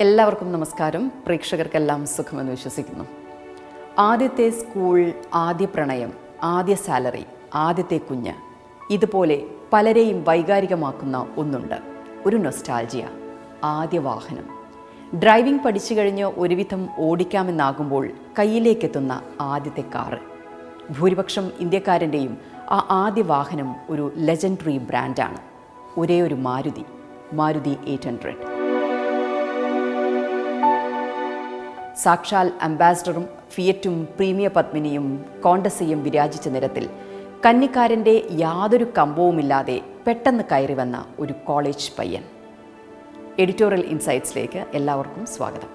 എല്ലാവർക്കും നമസ്കാരം. പ്രേക്ഷകർക്കെല്ലാം സുഖമെന്ന് വിശ്വസിക്കുന്നു. ആദ്യത്തെ സ്കൂൾ ആദ്യ പ്രണയം ആദ്യ സാലറി ആദ്യത്തെ കുഞ്ഞ് ഇതുപോലെ പലരെയും വൈകാരികമാക്കുന്ന ഒന്നുണ്ട്. ഒരു നൊസ്റ്റാൾജിയ ആദ്യ വാഹനം. ഡ്രൈവിംഗ് പഠിച്ചു കഴിഞ്ഞ് ഒരുവിധം ഓടിക്കാമെന്നാകുമ്പോൾ കയ്യിലേക്കെത്തുന്ന ആദ്യത്തെ കാറ്. ഭൂരിപക്ഷം ഇന്ത്യക്കാരന്റെയും ആ ആദ്യ വാഹനം ഒരു ലെജൻഡറി ബ്രാൻഡാണ് ഒരേ ഒരു മാരുതി മാരുതി എയ്റ്റ് ഹൺഡ്രഡ് സാക്ഷാൽ അംബാസഡറും ഫിയറ്റും പ്രീമിയ പത്മിനിയും കോണ്ടസയും വിരാജിച്ച നിരത്തിൽ കന്നിക്കാരന്റെ യാതൊരു കമ്പവുമില്ലാതെ പെട്ടെന്ന് കയറി വന്ന ഒരു കോളേജ് പയ്യൻ. എഡിറ്റോറിയൽ ഇൻസൈറ്റ്സിലേക്ക് എല്ലാവർക്കും സ്വാഗതം.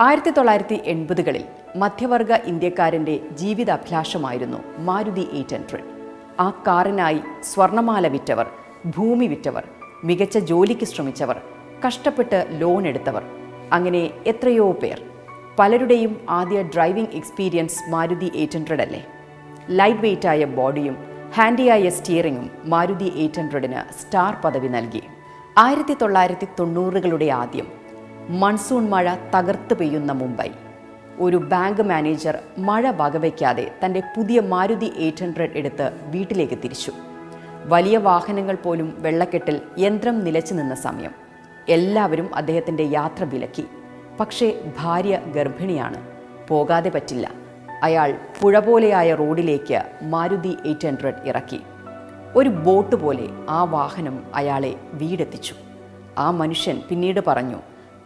ആയിരത്തി തൊള്ളായിരത്തി എൺപതുകളിൽ മധ്യവർഗ ഇന്ത്യക്കാരന്റെ ജീവിതാഭിലാഷമായിരുന്നു മാരുതി എയ്റ്റ് ഹൺഡ്രഡ്. ആ കാറിനായി സ്വർണമാല വിറ്റവർ ഭൂമി വിറ്റവർ മികച്ച ജോലിക്ക് ശ്രമിച്ചവർ കഷ്ടപ്പെട്ട് ലോൺ എടുത്തവർ. അങ്ങനെ എത്രയോ പേർ. പലരുടെയും ആദ്യ driving experience Maruti eight hundred അല്ലേ? ലൈറ്റ് വെയ്റ്റായ ബോഡിയും ഹാൻഡിയായ സ്റ്റിയറിംഗും മാരുതി എയ്റ്റ് ഹൺഡ്രഡിന് സ്റ്റാർ പദവി നൽകി. ആയിരത്തി തൊള്ളായിരത്തി തൊണ്ണൂറുകളുടെ ആദ്യം മൺസൂൺ മഴ തകർത്ത് പെയ്യുന്ന മുംബൈ. ഒരു ബാങ്ക് മാനേജർ മഴ വകവയ്ക്കാതെ തന്റെ പുതിയ മാരുതി എയ്റ്റ് ഹൺഡ്രഡ് എടുത്ത് വീട്ടിലേക്ക് തിരിച്ചു. വലിയ വാഹനങ്ങൾ പോലും വെള്ളക്കെട്ടിൽ യന്ത്രം നിലച്ചു നിന്ന സമയം. എല്ലാവരും അദ്ദേഹത്തിന്റെ യാത്ര വിലക്കി. പക്ഷേ ഭാര്യ ഗർഭിണിയാണ്. പോകാതെ പറ്റില്ല. അയാൾ പുഴ പോലെയായ റോഡിലേക്ക് മാരുതി എയ്റ്റ് ഹൺഡ്രഡ് ഇറക്കി. ഒരു ബോട്ട് പോലെ ആ വാഹനം അയാളെ വീടെത്തിച്ചു. ആ മനുഷ്യൻ പിന്നീട് പറഞ്ഞു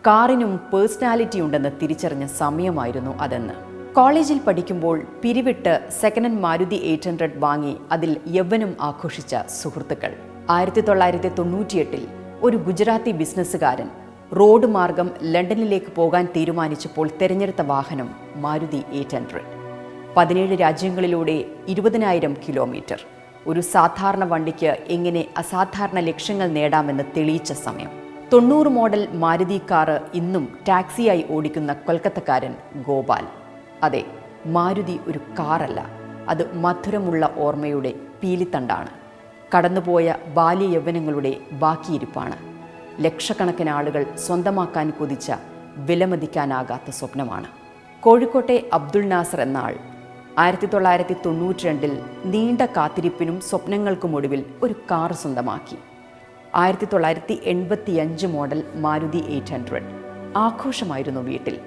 കാറിനും പേഴ്സണാലിറ്റി ഉണ്ടെന്ന് തിരിച്ചറിഞ്ഞ സമയമായിരുന്നു അതെന്ന്. കോളേജിൽ പഠിക്കുമ്പോൾ പിരിവിട്ട് second hand Maruti eight hundred വാങ്ങി അതിൽ യൗവനം ആഘോഷിച്ച സുഹൃത്തുക്കൾ. ആയിരത്തി തൊള്ളായിരത്തി തൊണ്ണൂറ്റിയെട്ടിൽ ഒരു ഗുജറാത്തി ബിസിനസ്സുകാരൻ റോഡ് മാർഗം ലണ്ടനിലേക്ക് പോകാൻ തീരുമാനിച്ചപ്പോൾ തിരഞ്ഞെടുത്ത വാഹനം മാരുതി എയ്റ്റ് ഹൺഡ്രഡ്. പതിനേഴ് രാജ്യങ്ങളിലൂടെ ഇരുപതിനായിരം കിലോമീറ്റർ. ഒരു സാധാരണ വണ്ടിക്ക് എങ്ങനെ അസാധാരണ ലക്ഷ്യങ്ങൾ നേടാമെന്ന് തെളിയിച്ച സമയം. തൊണ്ണൂറ് മോഡൽ മാരുതി കാറ് ഇന്നും ടാക്സിയായി ഓടിക്കുന്ന കൊൽക്കത്തക്കാരൻ ഗോപാൽ. അതെ മാരുതി ഒരു കാറല്ല. അത് മധുരമുള്ള ഓർമ്മയുടെ പീലിത്തണ്ടാണ്. കടന്നുപോയ ബാല്യ യൗവനങ്ങളുടെ ബാക്കിയിരിപ്പാണ്. ലക്ഷക്കണക്കിന് ആളുകൾ സ്വന്തമാക്കാൻ കൊതിച്ച വിലമതിക്കാനാകാത്ത സ്വപ്നമാണ്. കോഴിക്കോട്ടെ അബ്ദുൾ നാസർ എന്ന ആൾ ആയിരത്തി തൊള്ളായിരത്തി തൊണ്ണൂറ്റി രണ്ടിൽ നീണ്ട കാത്തിരിപ്പിനും സ്വപ്നങ്ങൾക്കും ഒടുവിൽ ഒരു കാർ സ്വന്തമാക്കി. ആയിരത്തി തൊള്ളായിരത്തി എൺപത്തി അഞ്ച് മോഡൽ മാരുതി എയ്റ്റ് ഹൺഡ്രഡ്. ആഘോഷമായിരുന്നു വീട്ടിൽ.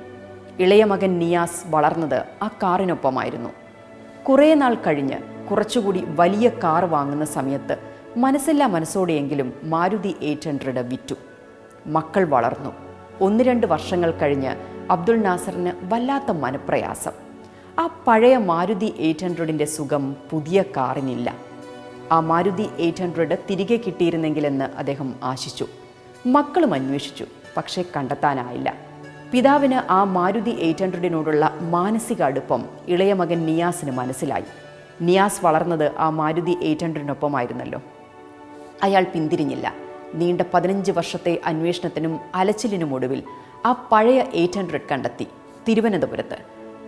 ഇളയ മകൻ നിയാസ് വളർന്നത് ആ കാറിനൊപ്പമായിരുന്നു. കുറേ നാൾ കഴിഞ്ഞ് കുറച്ചുകൂടി വലിയ കാർ വാങ്ങുന്ന സമയത്ത് മനസ്സില്ലാ മനസ്സോടെയെങ്കിലും മാരുതി എയ്റ്റ് ഹൺഡ്രഡ് വിറ്റു. മക്കൾ വളർന്നു. ഒന്ന് രണ്ട് വർഷങ്ങൾ കഴിഞ്ഞ് അബ്ദുൾ നാസറിന് വല്ലാത്ത മനപ്രയാസം. ആ പഴയ മാരുതി എയ്റ്റ് ഹൺഡ്രഡിന്റെ സുഖം പുതിയ കാറിനില്ല. ആ മാരുതി എയ്റ്റ് ഹൺഡ്രഡ് തിരികെ കിട്ടിയിരുന്നെങ്കിലെന്ന് അദ്ദേഹം ആശിച്ചു. മക്കളും അന്വേഷിച്ചു പക്ഷേ കണ്ടെത്താനായില്ല. പിതാവിന് ആ മാരുതി എയ്റ്റ് ഹൺഡ്രഡിനോടുള്ള മാനസിക അടുപ്പം ഇളയ മകൻ നിയാസിന് മനസ്സിലായി. നിയാസ് വളർന്നത് ആ മാരുതി എയ്റ്റ് ഹൺഡ്രഡിനൊപ്പമായിരുന്നല്ലോ. അയാൾ പിന്തിരിഞ്ഞില്ല. നീണ്ട പതിനഞ്ച് വർഷത്തെ അന്വേഷണത്തിനും അലച്ചിലിനും ഒടുവിൽ ആ പഴയ എയ്റ്റ് ഹൺഡ്രഡ് കണ്ടെത്തി തിരുവനന്തപുരത്ത്.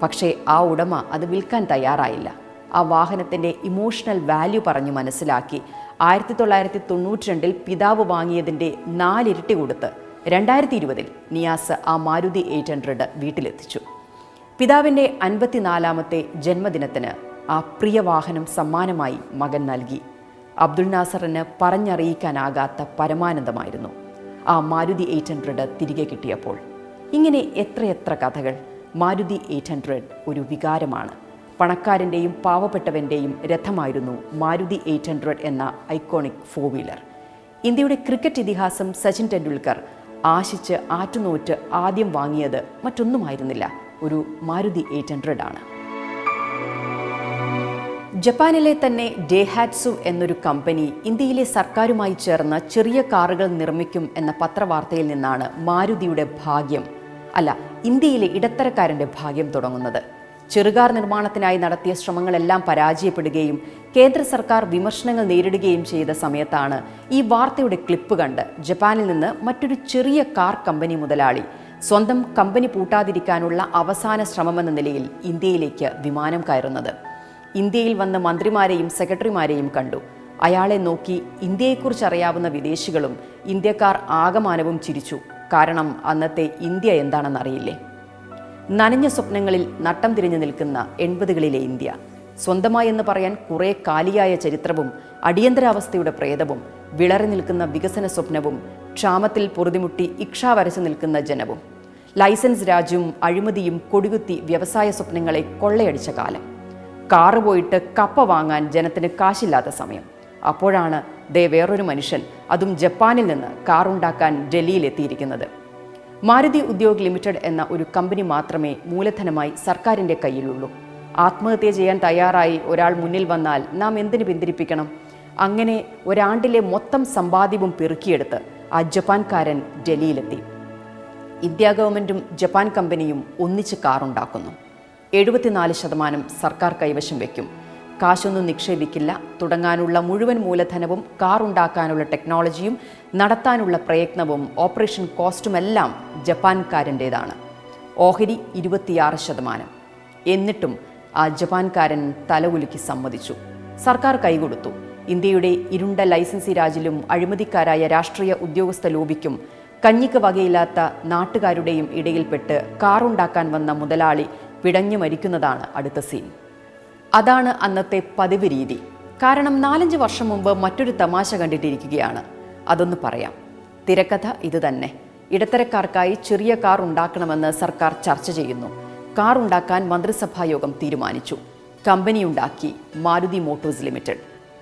പക്ഷേ ആ ഉടമ അത് വിൽക്കാൻ തയ്യാറായില്ല. ആ വാഹനത്തിന്റെ ഇമോഷണൽ വാല്യൂ പറഞ്ഞു മനസ്സിലാക്കി ആയിരത്തി തൊള്ളായിരത്തി തൊണ്ണൂറ്റി രണ്ടിൽ പിതാവ് വാങ്ങിയതിന്റെ നാലിരട്ടി കൊടുത്ത് രണ്ടായിരത്തി ഇരുപതിൽ നിയാസ് ആ മാരുതി എയ്റ്റ് ഹൺഡ്രഡ് വീട്ടിലെത്തിച്ചു. പിതാവിന്റെ അൻപത്തിനാലാമത്തെ ജന്മദിനത്തിന് ആ പ്രിയ വാഹനം സമ്മാനമായി മകൻ നൽകി. അബ്ദുൾ നാസറിന് പറഞ്ഞറിയിക്കാനാകാത്ത പരമാനന്ദമായിരുന്നു ആ മാരുതി എയ്റ്റ് ഹൺഡ്രഡ് തിരികെ കിട്ടിയപ്പോൾ. ഇങ്ങനെ എത്രയെത്ര കഥകൾ. മാരുതി എയ്റ്റ് ഹൺഡ്രഡ് ഒരു വികാരമാണ്. പണക്കാരന്റെയും പാവപ്പെട്ടവന്റെയും രഥമായിരുന്നു മാരുതി എയ്റ്റ് ഹൺഡ്രഡ് എന്ന ഐക്കോണിക് ഫോർ വീലർ ഇന്ത്യയുടെ ക്രിക്കറ്റ് ഇതിഹാസം സച്ചിൻ ടെണ്ടുൽക്കർ ആശിച്ച് ആറ്റുനോറ്റ് ആദ്യം വാങ്ങിയത് മറ്റൊന്നുമായിരുന്നില്ല. ഒരു മാരുതി എയ്റ്റ് ഹൺഡ്രഡ് ആണ്. ജപ്പാനിലെ തന്നെ ഡേഹാറ്റ്സു എന്നൊരു കമ്പനി ഇന്ത്യയിലെ സർക്കാരുമായി ചേർന്ന് ചെറിയ കാറുകൾ നിർമ്മിക്കും എന്ന പത്രവാർത്തയിൽ നിന്നാണ് മാരുതിയുടെ ഭാഗ്യം അല്ല ഇന്ത്യയിലെ ഇടത്തരക്കാരന്റെ ഭാഗ്യം തുടങ്ങുന്നത്. ചെറുകാർ നിർമ്മാണത്തിനായി നടത്തിയ ശ്രമങ്ങളെല്ലാം പരാജയപ്പെടുകയും കേന്ദ്ര സർക്കാർ വിമർശനങ്ങൾ നേരിടുകയും ചെയ്ത സമയത്താണ് ഈ വാർത്തയുടെ ക്ലിപ്പ് കണ്ട് ജപ്പാനിൽ നിന്ന് മറ്റൊരു ചെറിയ കാർ കമ്പനി മുതലാളി സ്വന്തം കമ്പനി പൂട്ടാതിരിക്കാനുള്ള അവസാന ശ്രമമെന്ന നിലയിൽ ഇന്ത്യയിലേക്ക് വിമാനം കയറുന്നത്. ഇന്ത്യയിൽ വന്ന മന്ത്രിമാരെയും സെക്രട്ടറിമാരെയും കണ്ടു. അയാളെ നോക്കി ഇന്ത്യയെക്കുറിച്ച് അറിയാവുന്ന വിദേശികളും ഇന്ത്യക്കാർ ആകമാനവും ചിരിച്ചു. കാരണം അന്നത്തെ ഇന്ത്യ എന്താണെന്നറിയില്ലേ? നനഞ്ഞ സ്വപ്നങ്ങളിൽ നട്ടം തിരിഞ്ഞു നിൽക്കുന്ന എൺപതുകളിലെ ഇന്ത്യ. സ്വന്തമായി എന്ന് പറയാൻ കുറെ കാലിയായ ചരിത്രവും അടിയന്തരാവസ്ഥയുടെ പ്രേതവും വിളറി നിൽക്കുന്ന വികസന സ്വപ്നവും ക്ഷാമത്തിൽ പൊറുതിമുട്ടി ഇക്ഷ വരച്ചു നിൽക്കുന്ന ജനവും. ലൈസൻസ് രാജ്യവും അഴിമതിയും കൊടികുത്തി വ്യവസായ സ്വപ്നങ്ങളെ കൊള്ളയടിച്ച കാലം. കാറ് പോയിട്ട് കപ്പ വാങ്ങാൻ ജനത്തിന് കാശില്ലാത്ത സമയം. അപ്പോഴാണ് ദേ വേറൊരു മനുഷ്യൻ അതും ജപ്പാനിൽ നിന്ന് കാറുണ്ടാക്കാൻ ഡൽഹിയിൽ എത്തിയിരിക്കുന്നത്. മാരുതി ഉദ്യോഗ് ലിമിറ്റഡ് എന്ന ഒരു കമ്പനി മാത്രമേ മൂലധനമായി സർക്കാരിന്റെ കയ്യിലുള്ളൂ. ആത്മഹത്യ ചെയ്യാൻ തയ്യാറായി ഒരാൾ മുന്നിൽ വന്നാൽ നാം എന്തിന് പിന്തിരിപ്പിക്കണം? അങ്ങനെ ഒരാണ്ടിലെ മൊത്തം സമ്പാദ്യവും പെറുക്കിയെടുത്ത് ആ ജപ്പാൻകാരൻ ഡൽഹിയിലെത്തി. ഇന്ത്യ ഗവൺമെന്റും ജപ്പാൻ കമ്പനിയും ഒന്നിച്ച് കാറുണ്ടാക്കുന്നു. എഴുപത്തിനാല് ശതമാനം സർക്കാർ കൈവശം വയ്ക്കും കാശൊന്നും നിക്ഷേപിക്കില്ല. തുടങ്ങാനുള്ള മുഴുവൻ മൂലധനവും കാർ ഉണ്ടാക്കാനുള്ള ടെക്നോളജിയും നടത്താനുള്ള പ്രയത്നവും ഓപ്പറേഷൻ കോസ്റ്റുമെല്ലാം ജപ്പാൻകാരന്റേതാണ്. ഓഹരി ഇരുപത്തിയാറ് ശതമാനം. എന്നിട്ടും ആ ജപ്പാൻകാരൻ തലകുലുക്കി സമ്മതിച്ചു. സർക്കാർ കൈകൊടുത്തു. ഇന്ത്യയുടെ ഇരുണ്ട ലൈസൻസി രാജിലും അഴിമതിക്കാരായ രാഷ്ട്രീയ ഉദ്യോഗസ്ഥ ലോബിക്കും കഞ്ഞിക്ക് വകയില്ലാത്ത നാട്ടുകാരുടെയും ഇടയിൽപ്പെട്ട് കാറുണ്ടാക്കാൻ വന്ന മുതലാളി പിടഞ്ഞു മരിക്കുന്നതാണ് അടുത്ത സീൻ. അതാണ് അന്നത്തെ പതിവ് രീതി. കാരണം നാലഞ്ച് വർഷം മുമ്പ് മറ്റൊരു തമാശ കണ്ടിട്ടിരിക്കുകയാണ്. അതൊന്ന് പറയാം. തിരക്കഥ ഇതുതന്നെ ഇടത്തരക്കാർക്കായി ചെറിയ കാർ ഉണ്ടാക്കണമെന്ന് സർക്കാർ ചർച്ച ചെയ്യുന്നു. കാർ ഉണ്ടാക്കാൻ മന്ത്രിസഭാ യോഗം തീരുമാനിച്ചു. കമ്പനി ഉണ്ടാക്കി മാരുതി മോട്ടോഴ്സ് ലിമിറ്റഡ്.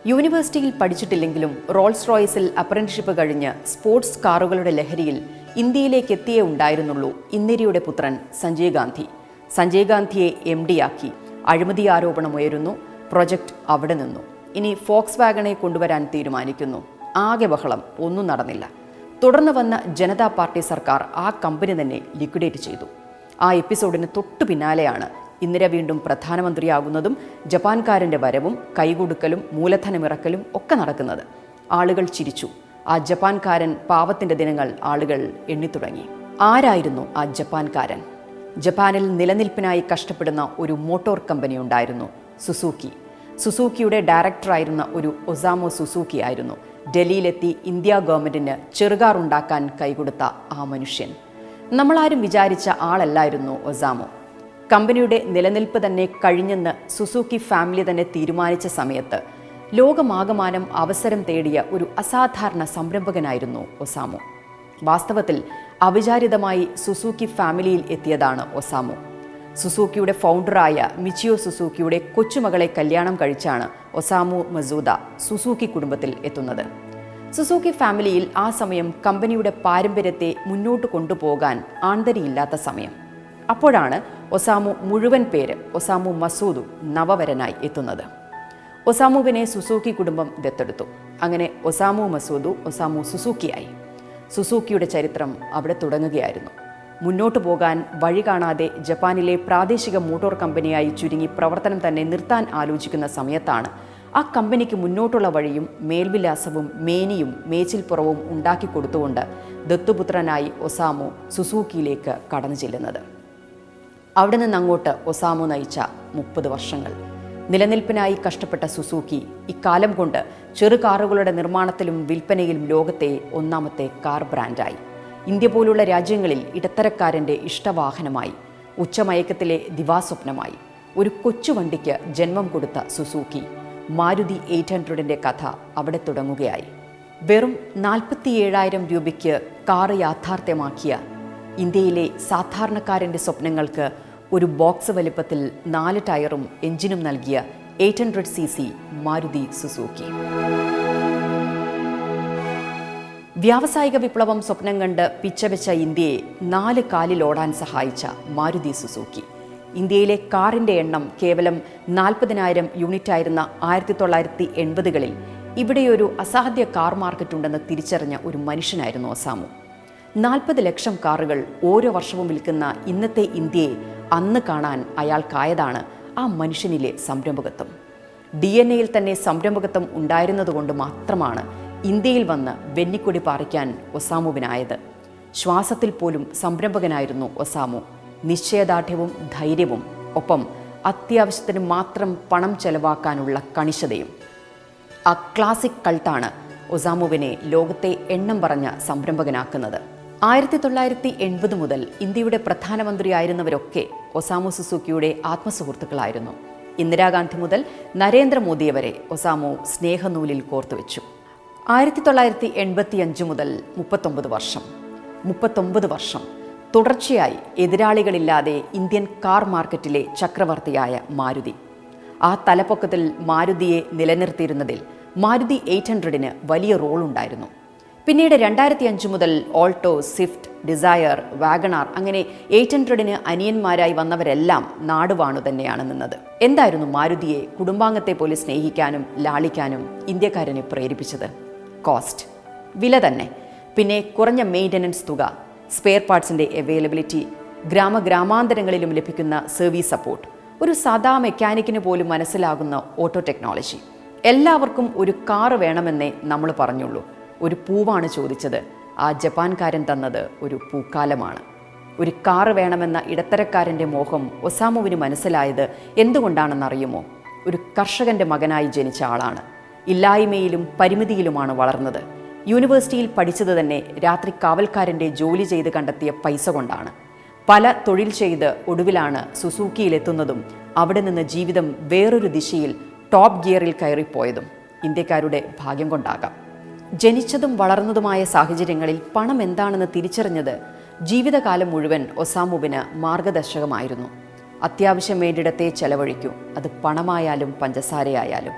യൂണിവേഴ്സിറ്റിയിൽ പഠിച്ചിട്ടില്ലെങ്കിലും റോൾസ് റോയ്സിൽ അപ്രന്റിഷിപ്പ് കഴിഞ്ഞ് സ്പോർട്സ് കാറുകളുടെ ലഹരിയിൽ ഇന്ത്യയിലേക്ക് എത്തിയേ ഉണ്ടായിരുന്നുള്ളൂ ഇന്ദിരയുടെ പുത്രൻ സഞ്ജയ് ഗാന്ധി. സഞ്ജയ് ഗാന്ധിയെ എം ആക്കി. അഴിമതി ആരോപണം ഉയരുന്നു. പ്രൊജക്ട് അവിടെ നിന്നു. ഇനി ഫോക്സ് വാഗണെ കൊണ്ടുവരാൻ തീരുമാനിക്കുന്നു. ആകെ ബഹളം. ഒന്നും നടന്നില്ല. തുടർന്ന് വന്ന ജനതാ പാർട്ടി സർക്കാർ ആ കമ്പനി തന്നെ ലിക്വിഡേറ്റ് ചെയ്തു. ആ എപ്പിസോഡിന് തൊട്ടു പിന്നാലെയാണ് ഇന്ദിര വീണ്ടും പ്രധാനമന്ത്രിയാകുന്നതും ജപ്പാൻകാരന്റെ വരവും കൈകൊടുക്കലും മൂലധനമിറക്കലും ഒക്കെ നടക്കുന്നത്. ആളുകൾ ചിരിച്ചു. ആ ജപ്പാൻകാരൻ പാവത്തിന്റെ ദിനങ്ങൾ ആളുകൾ എണ്ണിത്തുടങ്ങി. ആരായിരുന്നു ആ ജപ്പാൻകാരൻ? ജപ്പാനിൽ നിലനിൽപ്പിനായി കഷ്ടപ്പെടുന്ന ഒരു മോട്ടോർ കമ്പനി ഉണ്ടായിരുന്നു സുസൂക്കി. സുസൂക്കിയുടെ ഡയറക്ടറായിരുന്ന ഒരു ഒസാമോ സുസൂക്കി ആയിരുന്നു ഡൽഹിയിലെത്തി ഇന്ത്യ ഗവൺമെന്റിന് ചെറുകാർ ഉണ്ടാക്കാൻ കൈകൊടുത്ത ആ മനുഷ്യൻ. നമ്മളാരും വിചാരിച്ച ആളല്ലായിരുന്നു ഒസാമോ. കമ്പനിയുടെ നിലനിൽപ്പ് തന്നെ കഴിഞ്ഞെന്ന് സുസൂക്കി ഫാമിലി തന്നെ തീരുമാനിച്ച സമയത്ത് ലോകമാകമാനം അവസരം തേടിയ ഒരു അസാധാരണ സംരംഭകനായിരുന്നു ഒസാമോ. വാസ്തവത്തിൽ അവിചാരിതമായി സുസൂക്കി ഫാമിലിയിൽ എത്തിയതാണ് ഒസാമു. സുസൂക്കിയുടെ ഫൗണ്ടറായ മിച്ചിയോ സുസൂക്കിയുടെ കൊച്ചുമകളെ കല്യാണം കഴിച്ചാണ് ഒസാമു മസൂദ സുസൂക്കി കുടുംബത്തിൽ എത്തുന്നത്. സുസൂക്കി ഫാമിലിയിൽ ആ സമയം കമ്പനിയുടെ പാരമ്പര്യത്തെ മുന്നോട്ട് കൊണ്ടുപോകാൻ ആന്തരിയില്ലാത്ത സമയം. അപ്പോഴാണ് ഒസാമു മുഴുവൻ പേര് ഒസാമു മസൂദു നവവരനായി എത്തുന്നത്. ഒസാമുവിനെ സുസൂക്കി കുടുംബം ദത്തെടുത്തു. അങ്ങനെ ഒസാമു മസൂദു ഒസാമു സുസൂക്കിയായി. സുസൂക്കിയുടെ ചരിത്രം അവിടെ തുടങ്ങുകയായിരുന്നു. മുന്നോട്ടു പോകാൻ വഴി കാണാതെ ജപ്പാനിലെ പ്രാദേശിക മോട്ടോർ കമ്പനിയായി ചുരുങ്ങി പ്രവർത്തനം തന്നെ നിർത്താൻ ആലോചിക്കുന്ന സമയത്താണ് ആ കമ്പനിക്ക് മുന്നോട്ടുള്ള വഴിയും മേൽവിലാസവും മേനിയും മേച്ചിൽപ്പുറവും ഉണ്ടാക്കി കൊടുത്തുകൊണ്ട് ദത്തുപുത്രനായി ഒസാമു സുസൂക്കിയിലേക്ക് കടന്നു ചെല്ലുന്നത്. അവിടെ നിന്ന് അങ്ങോട്ട് ഒസാമു നയിച്ച മുപ്പത് വർഷങ്ങൾ. നിലനിൽപ്പിനായി കഷ്ടപ്പെട്ട സുസൂക്കി. ഇക്കാലം കൊണ്ട് ചെറു കാറുകളുടെ നിർമ്മാണത്തിലും വിൽപ്പനയിലും ലോകത്തെ ഒന്നാമത്തെ കാർ ബ്രാൻഡായി. ഇന്ത്യ പോലുള്ള രാജ്യങ്ങളിൽ ഇടത്തരക്കാരന്റെ ഇഷ്ടവാഹനമായി ഉച്ചമയക്കത്തിലെ ദിവാസ്വപ്നമായി. ഒരു കൊച്ചു വണ്ടിക്ക് ജന്മം കൊടുത്ത സുസൂക്കി. മാരുതി എയ്റ്റ് ഹൺഡ്രഡിന്റെ കഥ അവിടെ തുടങ്ങുകയായി. വെറും നാൽപ്പത്തിയേഴായിരം രൂപയ്ക്ക് കാറ് യാഥാർത്ഥ്യമാക്കിയ ഇന്ത്യയിലെ സാധാരണക്കാരന്റെ സ്വപ്നങ്ങൾക്ക് ഒരു ബോക്സ് വലിപ്പത്തിൽ നാല് ടയറും എഞ്ചിനും നൽകിയ eight hundred C C Maruti Suzuki. വ്യാവസായിക വിപ്ലവം സ്വപ്നം കണ്ട് പിച്ചവെച്ച ഇന്ത്യയെ നാല് കാലിൽ ഓടാൻ സഹായിച്ച മാരുതി സുസൂക്കി. ഇന്ത്യയിലെ കാറിന്റെ എണ്ണം കേവലം നാൽപ്പതിനായിരം യൂണിറ്റായിരുന്ന ആയിരത്തി തൊള്ളായിരത്തി എൺപതുകളിൽ ഇവിടെയൊരു അസാധ്യ കാർ മാർക്കറ്റ് ഉണ്ടെന്ന് തിരിച്ചറിഞ്ഞ ഒരു മനുഷ്യനായിരുന്നു ഒസാമു നാൽപ്പത് ലക്ഷം കാറുകൾ ഓരോ വർഷവും വിൽക്കുന്ന ഇന്നത്തെ ഇന്ത്യയെ അന്ന് കാണാൻ അയാൾക്കായതാണ് ആ മനുഷ്യനിലെ സംരംഭകത്വം. ഡി എൻ എയിൽ തന്നെ സംരംഭകത്വം ഉണ്ടായിരുന്നതുകൊണ്ട് മാത്രമാണ് ഇന്ത്യയിൽ വന്ന് വെന്നിക്കൊടി പാറിക്കാൻ ഒസാമുവിനായത്. ശ്വാസത്തിൽ പോലും സംരംഭകനായിരുന്നു ഒസാമു. നിശ്ചയദാർഢ്യവും ധൈര്യവും ഒപ്പം അത്യാവശ്യത്തിന് മാത്രം പണം ചെലവാക്കാനുള്ള കണിശതയും. ആ ക്ലാസിക് കൾട്ടാണ് ഒസാമുവിനെ ലോകത്തെ എണ്ണം പറഞ്ഞ സംരംഭകനാക്കുന്നത്. ആയിരത്തി തൊള്ളായിരത്തി എൺപത് മുതൽ ഇന്ത്യയുടെ പ്രധാനമന്ത്രിയായിരുന്നവരൊക്കെ ഒസാമു സുസൂക്കിയുടെ ആത്മസുഹൃത്തുക്കളായിരുന്നു. ഇന്ദിരാഗാന്ധി മുതൽ നരേന്ദ്രമോദിയെ വരെ ഒസാമു സ്നേഹനൂലിൽ കോർത്തുവെച്ചു. ആയിരത്തി തൊള്ളായിരത്തി എൺപത്തി അഞ്ച് മുതൽ മുപ്പത്തൊമ്പത് വർഷം. മുപ്പത്തൊമ്പത് വർഷം തുടർച്ചയായി എതിരാളികളില്ലാതെ ഇന്ത്യൻ കാർ മാർക്കറ്റിലെ ചക്രവർത്തിയായ മാരുതി. ആ തലപ്പൊക്കത്തിൽ മാരുതിയെ നിലനിർത്തിയിരുന്നതിൽ മാരുതി എയ്റ്റ് ഹൺഡ്രഡിന് വലിയ റോൾ ഉണ്ടായിരുന്നു പിന്നീട് രണ്ടായിരത്തി അഞ്ച് മുതൽ Alto Swift Dzire Wagon R അങ്ങനെ എയ്റ്റ് ഹൺഡ്രഡിന് അനിയന്മാരായി വന്നവരെല്ലാം നാടുവാണു തന്നെയാണ് നിന്നത്. എന്തായിരുന്നു മാരുതിയെ കുടുംബാംഗത്തെ പോലെ സ്നേഹിക്കാനും ലാളിക്കാനും ഇന്ത്യക്കാരനെ പ്രേരിപ്പിച്ചത്? കോസ്റ്റ്. വില തന്നെ. പിന്നെ കുറഞ്ഞ മെയിന്റനൻസ് തുക സ്പെയർ പാർട്സിന്റെ അവൈലബിലിറ്റി ഗ്രാമഗ്രാമാന്തരങ്ങളിലും ലഭിക്കുന്ന സർവീസ് സപ്പോർട്ട് ഒരു സാധാ മെക്കാനിക്കിന് പോലും മനസ്സിലാകുന്ന ഓട്ടോ ടെക്നോളജി. എല്ലാവർക്കും ഒരു കാറ് വേണമെന്നേ നമ്മൾ പറഞ്ഞുള്ളൂ. ഒരു പൂവാണ് ചോദിച്ചത്. ആ ജപ്പാൻകാരൻ തന്നത് ഒരു പൂക്കാലമാണ്. ഒരു കാറ് വേണമെന്ന ഇടത്തരക്കാരന്റെ മോഹം ഒസാമുവിന് മനസ്സിലായത് എന്തുകൊണ്ടാണെന്നറിയുമോ? ഒരു കർഷകന്റെ മകനായി ജനിച്ച ആളാണ്. ഇല്ലായ്മയിലും പരിമിതിയിലുമാണ് വളർന്നത്. യൂണിവേഴ്സിറ്റിയിൽ പഠിച്ചത് തന്നെ രാത്രി കാവൽക്കാരന്റെ ജോലി ചെയ്ത് കണ്ടെത്തിയ പൈസ കൊണ്ടാണ്. പല തൊഴിൽ ചെയ്ത് ഒടുവിലാണ് സുസൂക്കിയിലെത്തുന്നതും അവിടെ നിന്ന് ജീവിതം വേറൊരു ദിശയിൽ ടോപ്പ് ഗിയറിൽ കയറിപ്പോയതും ഇന്ത്യക്കാരുടെ ഭാഗ്യം കൊണ്ടാകാം. ജനിച്ചതും വളർന്നതുമായ സാഹചര്യങ്ങളിൽ പണം എന്താണെന്ന് തിരിച്ചറിഞ്ഞത് ജീവിതകാലം മുഴുവൻ ഒസാമുവിന് മാർഗദർശകമായിരുന്നു. അത്യാവശ്യം വേണ്ടിടത്തെ ചെലവഴിക്കൂ. അത് പണമായാലും പഞ്ചസാരയായാലും.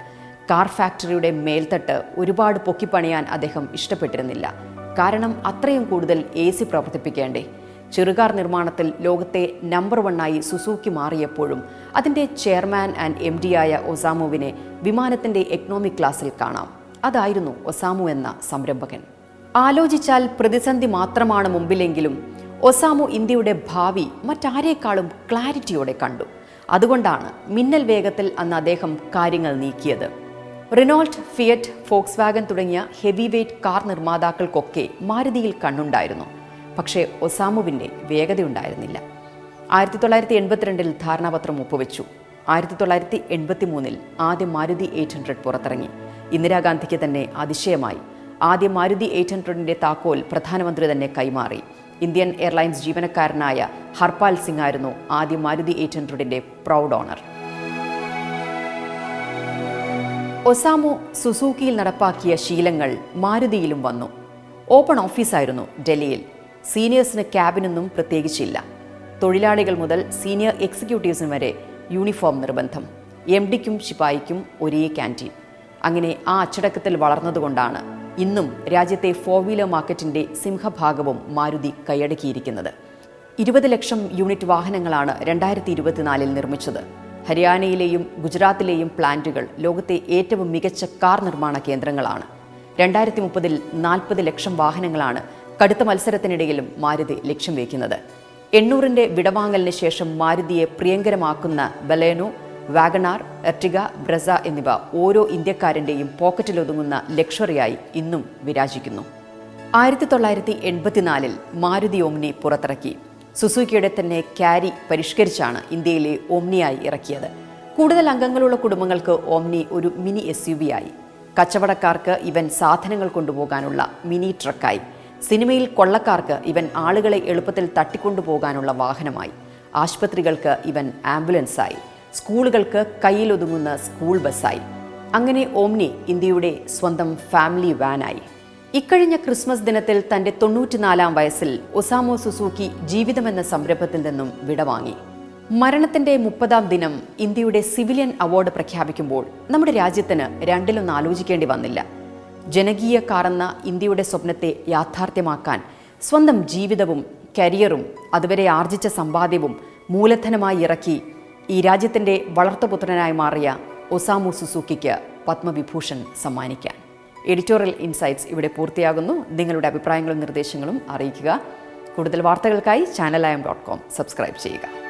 കാർ ഫാക്ടറിയുടെ മേൽത്തട്ട് ഒരുപാട് പൊക്കിപ്പണിയാൻ അദ്ദേഹം ഇഷ്ടപ്പെട്ടിരുന്നില്ല. കാരണം അത്രയും കൂടുതൽ എ സി പ്രവർത്തിപ്പിക്കേണ്ടേ. ചെറുകാർ നിർമ്മാണത്തിൽ ലോകത്തെ നമ്പർ വണ്ണായി സുസൂക്കി മാറിയപ്പോഴും അതിന്റെ ചെയർമാൻ ആൻഡ് എം ആയ ഒസാമുവിനെ വിമാനത്തിന്റെ എക്കണോമിക് ക്ലാസ്സിൽ കാണാം. അതായിരുന്നു ഒസാമു എന്ന സംരംഭകൻ. ആലോചിച്ചാൽ പ്രതിസന്ധി മാത്രമാണ് മുമ്പിലെങ്കിലും ഒസാമു ഇന്ത്യയുടെ ഭാവി മറ്റാരേക്കാളും ക്ലാരിറ്റിയോടെ കണ്ടു. അതുകൊണ്ടാണ് മിന്നൽ വേഗത്തിൽ അന്ന് അദ്ദേഹം കാര്യങ്ങൾ നീക്കിയത്. റിനോൾട്ട് ഫിയറ്റ് ഫോക്സ് വാഗൻ തുടങ്ങിയ ഹെവി വെയ്റ്റ് കാർ നിർമ്മാതാക്കൾക്കൊക്കെ മാരുതിയിൽ കണ്ണുണ്ടായിരുന്നു. പക്ഷേ ഒസാമുവിന്റെ വേഗതയുണ്ടായിരുന്നില്ല. ആയിരത്തി തൊള്ളായിരത്തി എൺപത്തിരണ്ടിൽ ധാരണാപത്രം ഒപ്പുവെച്ചു. ആയിരത്തി തൊള്ളായിരത്തി എൺപത്തി മൂന്നിൽ ആദ്യം മാരുതി എയ്റ്റ് ഹൺഡ്രഡ് പുറത്തിറങ്ങി. ഇന്ദിരാഗാന്ധിക്ക് തന്നെ അതിശയമായി. ആദ്യം മാരുതി എയ്റ്റ് ഹൺഡ്രഡിന്റെ താക്കോൽ പ്രധാനമന്ത്രി തന്നെ കൈമാറി. ഇന്ത്യൻ എയർലൈൻസ് ജീവനക്കാരനായ ഹർപാൽ സിംഗ് ആയിരുന്നു ആദ്യം മാരുതി എയ്റ്റ് ഹൺഡ്രഡിന്റെ പ്രൗഡ് ഓണർ. ഒസാമു സുസൂക്കിയിൽ നടപ്പാക്കിയ ശീലങ്ങൾ മാരുതിയിലും വന്നു. ഓപ്പൺ ഓഫീസായിരുന്നു ഡൽഹിയിൽ. സീനിയേഴ്സിന് ക്യാബിനൊന്നും പ്രത്യേകിച്ചില്ല. തൊഴിലാളികൾ മുതൽ സീനിയർ എക്സിക്യൂട്ടീവ്സിന് വരെ യൂണിഫോം നിർബന്ധം. എം ഡിക്കും ശിപായിക്കും ഒരേ ക്യാന്റീൻ. അങ്ങനെ ആ അച്ചടക്കത്തിൽ വളർന്നതുകൊണ്ടാണ് ഇന്നും രാജ്യത്തെ ഫോർ വീലർ മാർക്കറ്റിന്റെ സിംഹഭാഗവും മാരുതി കൈയടക്കിയിരിക്കുന്നത്. ഇരുപത് ലക്ഷം യൂണിറ്റ് വാഹനങ്ങളാണ് രണ്ടായിരത്തി ഇരുപത്തിനാലിൽ നിർമ്മിച്ചത്. ഹരിയാനയിലെയും ഗുജറാത്തിലെയും പ്ലാന്റുകൾ ലോകത്തെ ഏറ്റവും മികച്ച കാർ നിർമ്മാണ കേന്ദ്രങ്ങളാണ്. രണ്ടായിരത്തി മുപ്പതിൽ നാൽപ്പത് ലക്ഷം വാഹനങ്ങളാണ് കടുത്ത മത്സരത്തിനിടയിലും മാരുതി ലക്ഷ്യം വയ്ക്കുന്നത്. എണ്ണൂറിന്റെ വിടവാങ്ങലിന് ശേഷം മാരുതിയെ പ്രിയങ്കരമാക്കുന്ന Baleno Wagon R Ertiga Brezza എന്നിവ ഓരോ ഇന്ത്യക്കാരന്റെയും പോക്കറ്റിലൊതുങ്ങുന്ന ലക്ഷറിയായി ഇന്നും വിരാജിക്കുന്നു. ആയിരത്തി തൊള്ളായിരത്തി എൺപത്തിനാലിൽ മാരുതി ഓംനി പുറത്തിറക്കി. സുസുക്കിയുടെ തന്നെ ക്യാരി പരിഷ്കരിച്ചാണ് ഇന്ത്യയിലെ ഓംനിയായി ഇറക്കിയത്. കൂടുതൽ അംഗങ്ങളുള്ള കുടുംബങ്ങൾക്ക് ഓംനി ഒരു മിനി എസ് യു ആയി. കച്ചവടക്കാർക്ക് ഇവൻ സാധനങ്ങൾ കൊണ്ടുപോകാനുള്ള മിനി ട്രക്കായി. സിനിമയിൽ കൊള്ളക്കാർക്ക് ഇവൻ ആളുകളെ എളുപ്പത്തിൽ തട്ടിക്കൊണ്ടുപോകാനുള്ള വാഹനമായി. ആശുപത്രികൾക്ക് ഇവൻ ആംബുലൻസായി. സ്കൂളുകൾക്ക് കയ്യിലൊതുങ്ങുന്ന സ്കൂൾ ബസ്സായി. അങ്ങനെ ഓംനി ഇന്ത്യയുടെ സ്വന്തം ഫാമിലി വാനായി. ഇക്കഴിഞ്ഞ ക്രിസ്മസ് ദിനത്തിൽ തന്റെ തൊണ്ണൂറ്റിനാലാം വയസ്സിൽ ഒസാമോ സുസൂക്കി ജീവിതമെന്ന സംരംഭത്തിൽ നിന്നും വിടവാങ്ങി. മരണത്തിന്റെ മുപ്പതാം ദിനം ഇന്ത്യയുടെ സിവിലിയൻ അവാർഡ് പ്രഖ്യാപിക്കുമ്പോൾ നമ്മുടെ രാജ്യത്തിന് രണ്ടിലൊന്ന് ആലോചിക്കേണ്ടി വന്നില്ല. ജനകീയ കാറെന്ന ഇന്ത്യയുടെ സ്വപ്നത്തെ യാഥാർത്ഥ്യമാക്കാൻ സ്വന്തം ജീവിതവും കരിയറും അതുവരെ ആർജിച്ച സമ്പാദ്യവും മൂലധനമായി ഇറക്കി ഈ രാജ്യത്തിന്റെ വളർത്തുപുത്രനായി മാറിയ ഒസാമു സുസൂക്കിക്ക് പത്മവിഭൂഷൺ സമ്മാനിക്കാൻ. എഡിറ്റോറിയൽ ഇൻസൈറ്റ്സ് ഇവിടെ പൂർത്തിയാകുന്നു. നിങ്ങളുടെ അഭിപ്രായങ്ങളും നിർദ്ദേശങ്ങളും അറിയിക്കുക. കൂടുതൽ വാർത്തകൾക്കായി ചാനൽ ഡോട്ട് കോം സബ്സ്ക്രൈബ് ചെയ്യുക.